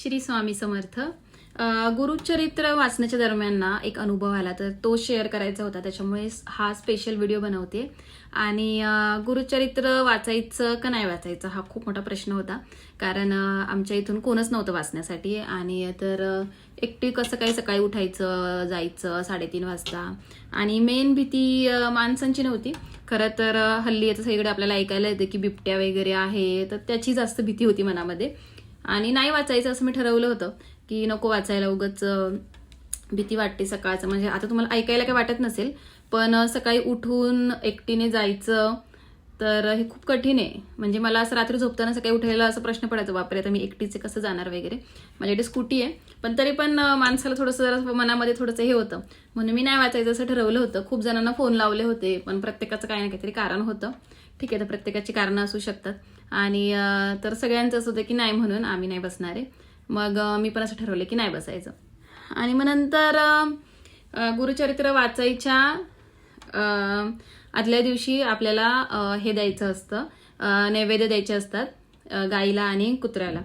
श्री स्वामी समर्थ. गुरुचरित्र वाचण्याच्या दरम्यान ना एक अनुभव आला तर तो शेअर करायचा होता. त्याच्यामुळे हा स्पेशल व्हिडिओ बनवते. आणि गुरुचरित्र वाचायचं का नाही वाचायचं हा खूप मोठा प्रश्न होता. कारण आमच्या इथून कोणच नव्हतं वाचण्यासाठी. आणि तर एकटी कसं काही सकाळी उठायचं जायचं साडेतीन वाजता. आणि मेन भीती माणसांची नव्हती. खरं तर हल्ली आता सगळीकडे आपल्याला ऐकायला येतं की बिबट्या वगैरे आहे. तर त्याची जास्त भीती होती मनामध्ये. आणि नाही वाचायचं असं मी ठरवलं होतं की नको वाचायला उगच भीती वाटते सकाळचं. म्हणजे आता तुम्हाला ऐकायला काही वाटत नसेल पण सकाळी उठून एकटीने जायचं तर हे खूप कठीण आहे. म्हणजे मला असं रात्री झोपताना सकाळी उठायला असं प्रश्न पडायचा बापरे आता मी एकटीचे कसं जाणार वगैरे? माझ्याकडे स्कूटी आहे. पण तरी पण माणसाला थोडंसं जरा मनामध्ये थोडंसं हे होतं. म्हणून मी नाही वाचायचं असं ठरवलं होतं. खूप जणांना फोन लावले होते पण प्रत्येकाचं काही ना काहीतरी कारण होतं. ठीक आहे तर प्रत्येकाची कारणं असू शकतात. आणि तर सगळ्यांचं असं होतं की नाही म्हणून आम्ही नाही बसणार आहे. मग मी पण असं ठरवलं की नाही बसायचं. आणि मग नंतर गुरुचरित्र वाचायच्या आदल्या दिवशी आपल्याला हे द्यायचं असतं. नैवेद्य द्यायचे असतात गाईला आणि कुत्र्याला.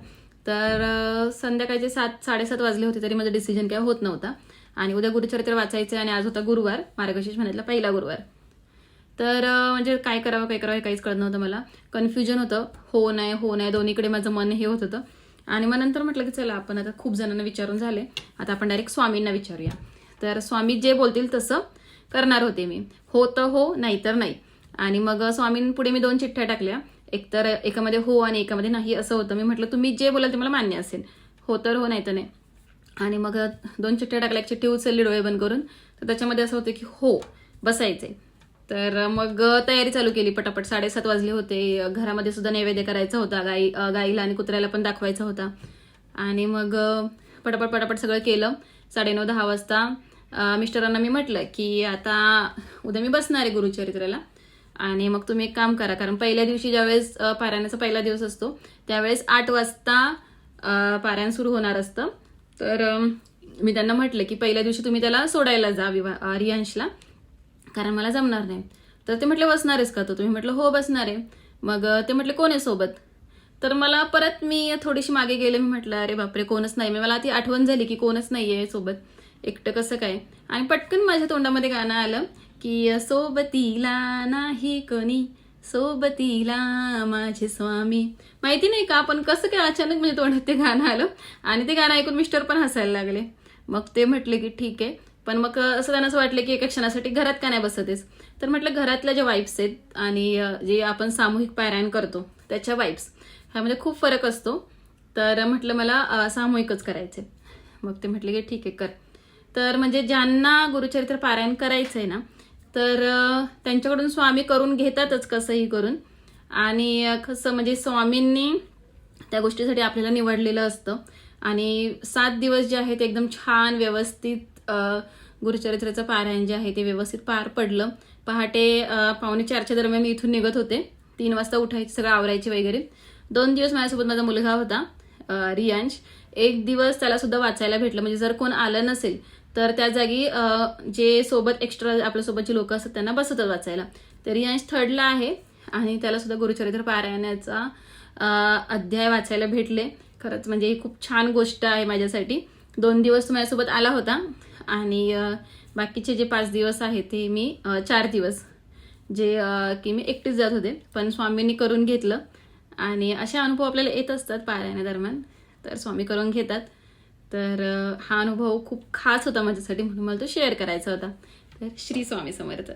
तर संध्याकाळचे सात साडेसात वाजले होते तरी माझं डिसिजन काय होत नव्हता. आणि उद्या गुरुचरित्र वाचायचं आणि आज होता गुरुवार मार्गशीर्ष महिन्यातला पहिला गुरुवार. तर म्हणजे काय करावं काय करावं हे काहीच कळत नव्हतं मला. कन्फ्युजन होतं. हो नाही हो नाही दोन्हीकडे माझं मन हे होत होतं. आणि मग नंतर म्हटलं की चला आपण आता खूप जणांना विचारून झाले. आता आपण डायरेक्ट स्वामींना विचारूया. तर स्वामी जे बोलतील तसं करणार होते मी. हो तर हो नाही तर नाही. आणि मग स्वामींपुढे मी दोन चिठ्ठ्या टाकल्या. एकतर एकामध्ये हो आणि एकामध्ये नाही असं होतं. मी म्हटलं तुम्ही जे बोलाल ते मला मान्य असेल. हो तर हो नाही तर नाही. आणि मग दोन चिठ्ठ्या टाकल्या. एक चिठ्ठी उचलली डोळे बंद करून. तर त्याच्यामध्ये असं होतं की हो बसायचे तर मग तयारी चालू केली. पटापट साडेसात वाजले होते. घरामध्ये सुद्धा नैवेद्य करायचा होता. गाई गाईला आणि कुत्र्याला पण दाखवायचा होता. आणि मग पटापट पटापट सगळं केलं. साडेनऊ दहा वाजता मिस्टरांना मी म्हटलं की आता उद्या मी बसणार आहे गुरुचरित्राला. आणि मग तुम्ही एक काम करा कारण पहिल्या दिवशी ज्यावेळेस अ, पारायणाचा पहिला दिवस असतो त्यावेळेस आठ वाजता पारायण सुरू होणार असतं. तर मी त्यांना म्हटलं की पहिल्या दिवशी तुम्ही त्याला सोडायला जा विवा रियांशला कारण मला जमणार नाही. तर ते म्हटले बसणारेस का तो? तुम्ही म्हटलं हो बसणार आहे. मग ते म्हटले कोण आहे सोबत? तर मला परत मी थोडीशी मागे गेले मी म्हटलं अरे बापरे कोणच नाही. मला ती आठवण झाली की कोणच नाही आहे सोबत. एकटं कसं काय? आणि पटकन माझ्या तोंडामध्ये गाणं आलं की सोबतीला नाही कोणी सोबतीला माझे स्वामी. माहिती नाही का आपण कसं काय अचानक म्हणजे तोंडात ते गाणं आलं? आणि ते गाणं ऐकून मिस्टर पण हसायला लागले. मग ते म्हटले की ठीक आहे. पण मग असं त्यांना असं वाटलं की एका क्षणासाठी घरात का नाही बसतेस तर म्हटलं घरातल्या ज्या वाईब्स आहेत आणि जे आपण सामूहिक पारायण करतो त्याच्या वाईब्स ह्यामध्ये खूप फरक असतो. तर म्हटलं मला सामूहिकच करायचे मग ते म्हटले की ठीक आहे कर. तर म्हणजे ज्यांना गुरुचरित्र पारायण करायचं आहे ना तर त्यांच्याकडून स्वामी करून घेतातच कसंही करून. आणि कसं म्हणजे स्वामींनी त्या गोष्टीसाठी आपल्याला निवडलेलं असतं. आणि सात दिवस जे आहे ते एकदम छान व्यवस्थित गुरुचरित्राचं पारायण जे आहे ते व्यवस्थित पार पडलं. पहाटे पावणे चारच्या दरम्यान मी इथून निघत होते. तीन वाजता उठायचे सगळं आवरायचे वगैरे. दोन दिवस माझ्यासोबत माझा मुलगा होता रियांश. एक दिवस त्याला सुद्धा वाचायला भेटलं. म्हणजे जर कोण आलं नसेल तर त्या जागी जे सोबत एक्स्ट्रा आपल्यासोबतचे लोक असतात त्यांना बसवतात वाचायला. तर रियांश थर्डला आहे आणि त्याला सुद्धा गुरुचरित्र पारायणाचा अध्याय वाचायला भेटले. खरंच म्हणजे ही खूप छान गोष्ट आहे माझ्यासाठी. दोन दिवस तो माझ्यासोबत आला होता आणि बाकीचे जे पाच दिवस आहेत ते मी चार दिवस जे की मी एकटीच जात होते. पण स्वामींनी करून घेतलं आणि असे अनुभव आपल्याला येत असतात पारायणादरम्यान. तर स्वामी करून घेतात. तर हा अनुभव खूप खास होता माझ्यासाठी म्हणून मला तो शेअर करायचा होता. तर श्री स्वामी समर्थ.